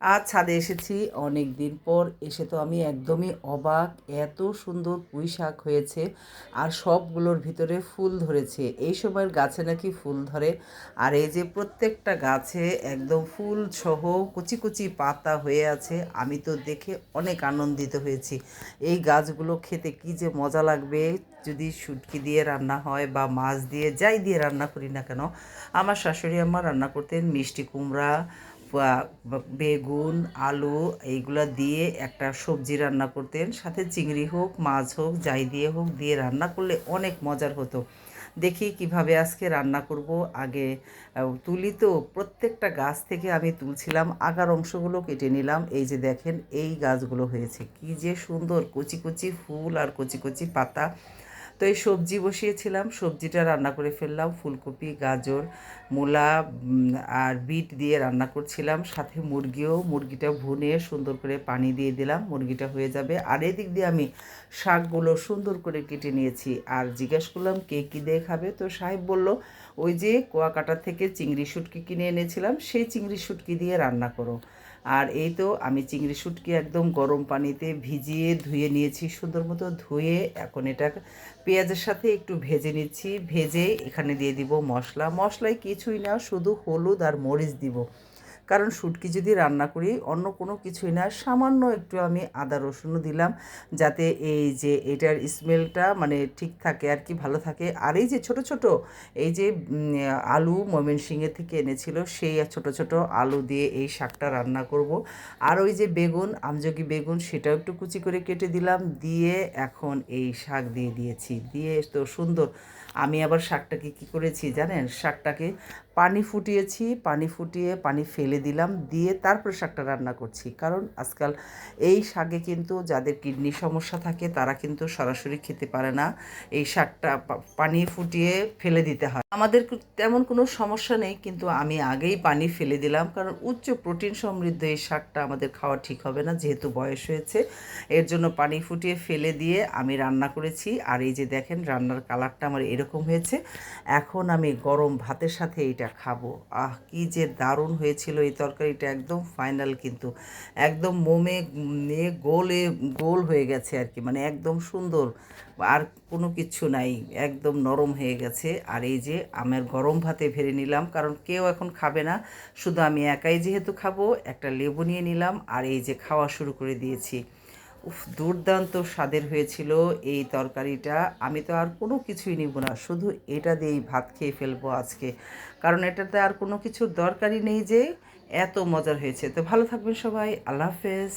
আজ ছাদে এসেছি অনেক দিন পর। এসে তো আমি একদমই অবাক। এত সুন্দর পুঁই শাক হয়েছে আর সবগুলোর ভিতরে ফুল ধরেছে। এই সময়ের গাছে নাকি ফুল ধরে। আর এই যে প্রত্যেকটা গাছে একদম ফুল সহ কুচি কুচি পাতা হয়ে আছে, আমি তো দেখে অনেক আনন্দিত হয়েছি। এই গাছগুলো খেতে কি যে মজা লাগবে। যদি শুটকি দিয়ে রান্না হয় বা মাছ দিয়ে, যাই দিয়ে রান্না করি না কেন, আমার শাশুড়ি আম্মা রান্না করতেন মিষ্টি কুমড়া বেগুন, আলু এইগুলা দিয়ে একটা সবজি রান্না করতেন। সাথে চিংড়ি হোক, মাছ হোক, যাই দিয়ে হোক দিয়ে রান্না করলে অনেক মজার হতো। দেখি কীভাবে আজকে রান্না করব। আগে তুলি তো প্রত্যেকটা গাছ থেকে আমি তুলছিলাম। আগার অংশগুলো কেটে নিলাম। এই যে দেখেন, এই গাছগুলো হয়েছে। কি যে সুন্দর কচি কচি ফুল আর কচি কচি পাতা। তো এই সবজি বসিয়েছিলাম, সবজিটা রান্না করে ফেললাম, ফুলকপি, গাজর, মূলা আর বিট দিয়ে রান্না করছিলাম, সাথে মুরগিও, মুরগিটা ভুনে সুন্দর করে পানি দিয়ে দিলাম, মুরগিটা হয়ে যাবে। আর এদিক দিয়ে আমি শাকগুলো সুন্দর করে কেটে নিয়েছি, আর জিজ্ঞেস করলাম, কে কী দিয়ে খাবে? তো সাহেব বলল, ওই যে কুয়াকাটা থেকে চিংড়ি শুটকি কিনে এনেছিলাম, সেই চিংড়ি শুটকি দিয়ে রান্না করো। আর এই তো আমি চিংড়ি শুটকি একদম গরম পানিতে ভিজিয়ে ধুয়ে নিয়েছি, সুন্দর মতো ধুয়ে, এখন এটা পেঁয়াজের সাথে একটু ভেজে নিচ্ছি, ভেজে এখানে দিয়ে দিব মশলা। মশলায় কিছুই না, শুধু হলুদ আর মরিচ দিব। কারণ শুটকি যদি রান্না করি, অন্য কোনো কিছুই না, সামান্য একটু আমি আদা রসুনও দিলাম, যাতে এই যে এটার স্মেলটা মানে ঠিক থাকে আর কি, ভালো থাকে। আর এই যে ছোট ছোট, এই যে আলু ময়মনসিংহের থেকে এনেছিল, সেই ছোট ছোট আলু দিয়ে এই শাকটা রান্না করব। আর ওই যে বেগুন আমজকি বেগুন, সেটাও একটু কুচি করে কেটে দিলাম, দিয়ে এখন এই শাক দিয়ে দিয়েছি। দিয়ে তো সুন্দর আমি আবার শাকটাকে কি করেছি জানেন? শাকটাকে পানি ফুটিয়েছি, পানি ফুটিয়ে পানি ফেলে দিলাম, দিয়ে তারপর শাকটা রান্না করছি। কারণ আজকাল এই শাকে কিন্তু যাদের কিডনি সমস্যা থাকে, তারা কিন্তু সরাসরি খেতে পারে না। এই শাকটা পানি ফুটিয়ে ফেলে দিতে হয়। আমাদের তেমন কোনো সমস্যা নেই, কিন্তু আমি আগেই পানি ফেলে দিলাম। কারণ উচ্চ প্রোটিন সমৃদ্ধ এই শাকটা আমাদের খাওয়া ঠিক হবে না, যেহেতু বয়স হয়েছে। এর জন্য পানি ফুটিয়ে ফেলে দিয়ে আমি রান্না করেছি। আর এই যে দেখেন, রান্নার কালারটা আমার এরকম হয়েছে। এখন আমি গরম ভাতের সাথে এটা খাব। আহ, কি যে দারুণ হয়েছিল এই তরকারিটা, একদম ফাইনাল কিন্তু। একদম মোমে নিয়ে গোলে, গোল হয়ে গেছে আর কি মানে একদম সুন্দর। আর কোনো কিছু নাই, একদম নরম হয়ে গেছে। আর এই যে আমের গরম ভাতে ভেড়ে নিলাম, কারণ কেউ এখন খাবে না। শুধু আমি একাই যেহেতু খাব, একটা লেবু নিয়ে নিলাম, আর এই যে খাওয়া শুরু করে দিয়েছি। উফ, দুর্দান্ত স্বাদের হয়েছিল এই তরকারিটা। আমি তো আর কোনো কিছুই নিব না, শুধু এটা দিয়েই ভাত খেয়ে ফেলব আজকে। কারণ এটাতে আর কোনো কিছুর দরকারই নেই যে এত মজার হয়েছে। তো ভালো থাকবেন সবাই, আল্লাহ হাফেজ।